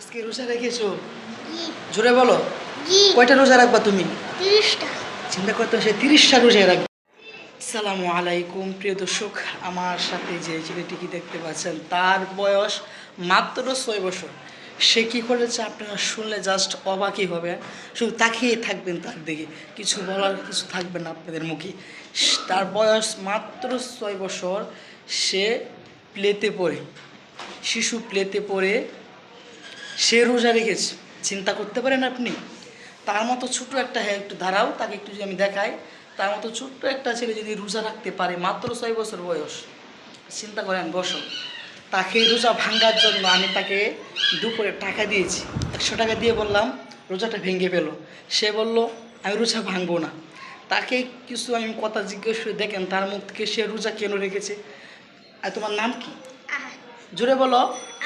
আজকে রোজা রেখেছো? জোরে বলো। কয়টা রোজা রাখবা তুমি? চিন্তা করতে সে তিরিশটা রোজা রাখবে। আসসালামু আলাইকুম প্রিয় দর্শক আমার সাথে যে ছেলেটিকে দেখতে পাচ্ছেন তার বয়স মাত্র ছয় বছর। সে কী করেছে আপনারা শুনলে জাস্ট অবাকই হবে। শুধু তাকিয়ে থাকবেন তার দিকে। কিছু বলার কিছু থাকবে না আপনাদের মুখে। তার বয়স মাত্র ছয় বছর সে প্লেতে পড়ে। শিশু প্লেতে পড়ে সে রোজা রেখেছে। চিন্তা করতে পারেন আপনি। তার মতো ছোট একটা হ্যাঁ একটু দাঁড়াও তাকে একটু যদি আমি দেখাই। তার মতো ছোট্ট একটা ছেলে যদি রোজা রাখতে পারে মাত্র ছয় বছর বয়স চিন্তা করেন বসো। তাকে রোজা ভাঙ্গার জন্য আমি তাকে দুপুরে টাকা দিয়েছি। একশো টাকা দিয়ে বললাম রোজাটা ভেঙে পেল সে বলল আমি রোজা ভাঙবো না। তাকে কিছু আমি কথা জিজ্ঞেস করে দেখেন তার মুখ থেকে সে রোজা কেন রেখেছে? আর তোমার নাম কি? জোরে বলো।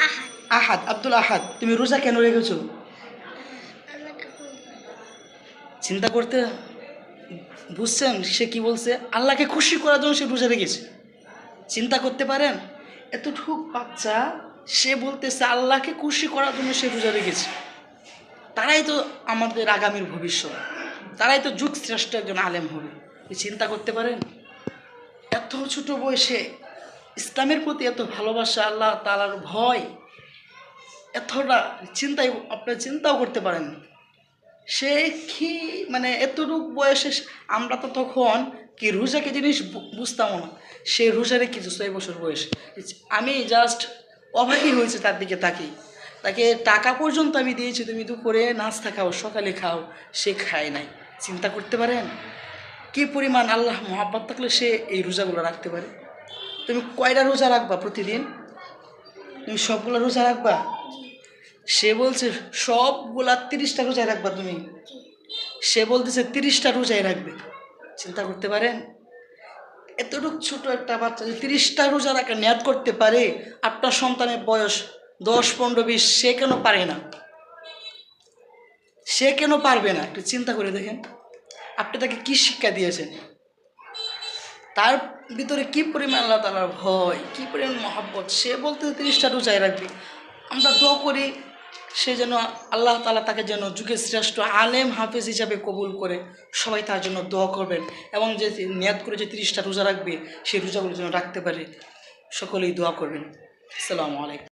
আহাদ আহাদ, আব্দুল আহাদ, তুমি রোজা কেন রেখেছো? চিন্তা করতে বুঝছেন, সে কি বলছে? আল্লাহকে খুশি করার জন্য সে রোজা রেখেছে। চিন্তা করতে পারেন, এতটুকু বাচ্চা, সে বলতেছে আল্লাহকে খুশি করার জন্য সে রোজা রেখেছে। তারাই তো আমাদের আগামীর ভবিষ্যৎ। তারাই তো যুগ শ্রেষ্ঠ একজন আলেম হবে। চিন্তা করতে পারেন, এত ছোট বয়সে ইসলামের প্রতি এত ভালোবাসা, আল্লাহ তালার ভয় এতটা চিন্তাই, আপনার চিন্তাও করতে পারেন সে কি মানে এতটুক বয়সে আমরা তো তখন কি রোজাকে জিনিস বুঝতাম না। সে রোজারে কিছু ছয় বছর বয়সে। আমি জাস্ট অবাকই হয়েছে তার দিকে তাকিয়ে। তাকে টাকা পর্যন্ত আমি দিয়েছি, তুমি দুপুরে নাস্তা খাও, সকালে খাও, সে খায় নাই। চিন্তা করতে পারেন? কি পরিমাণ আল্লাহ মহাব্বত থাকলে সে এই রোজাগুলো রাখতে পারে? তুমি কয়টা রোজা রাখবা প্রতিদিন? তুমি সবগুলো রোজা রাখবা? সে বলছে, সবগুলা তিরিশটা রোজায় রাখবা তুমি। সে বলতেছে, তিরিশটা রোজায় রাখবে। চিন্তা করতে পারেন? এতটুকু ছোট একটা বাচ্চা যে তিরিশটা রোজা রাখা নেয়াদ করতে পারে আপনার সন্তানের বয়স দশ, পনেরো, বিশ, সে কেন পারে না? সে কেন পারবে না? একটু চিন্তা করে দেখেন। আপনি তাকে কি শিক্ষা দিয়েছেন? তার ভিতরে কি পরিমাণ আল্লাহ তালার ভয়, কি পরিমাণ মহাব্বত? সে বলতে তিরিশটা রোজায় রাখবে। আমরা দোয়া করি সে যেন আল্লাহ তালা তাকে যেন যুগের শ্রেষ্ঠ আলেম হাফেজ হিসাবে কবুল করে। সবাই তার জন্য দোয়া করবেন এবং যে নিয়াদ করে যে তিরিশটা রোজা রাখবে, সেই রোজাগুলো যেন রাখতে পারে। সকলেই দোয়া করবেন। আসসালামু আলাইকুম।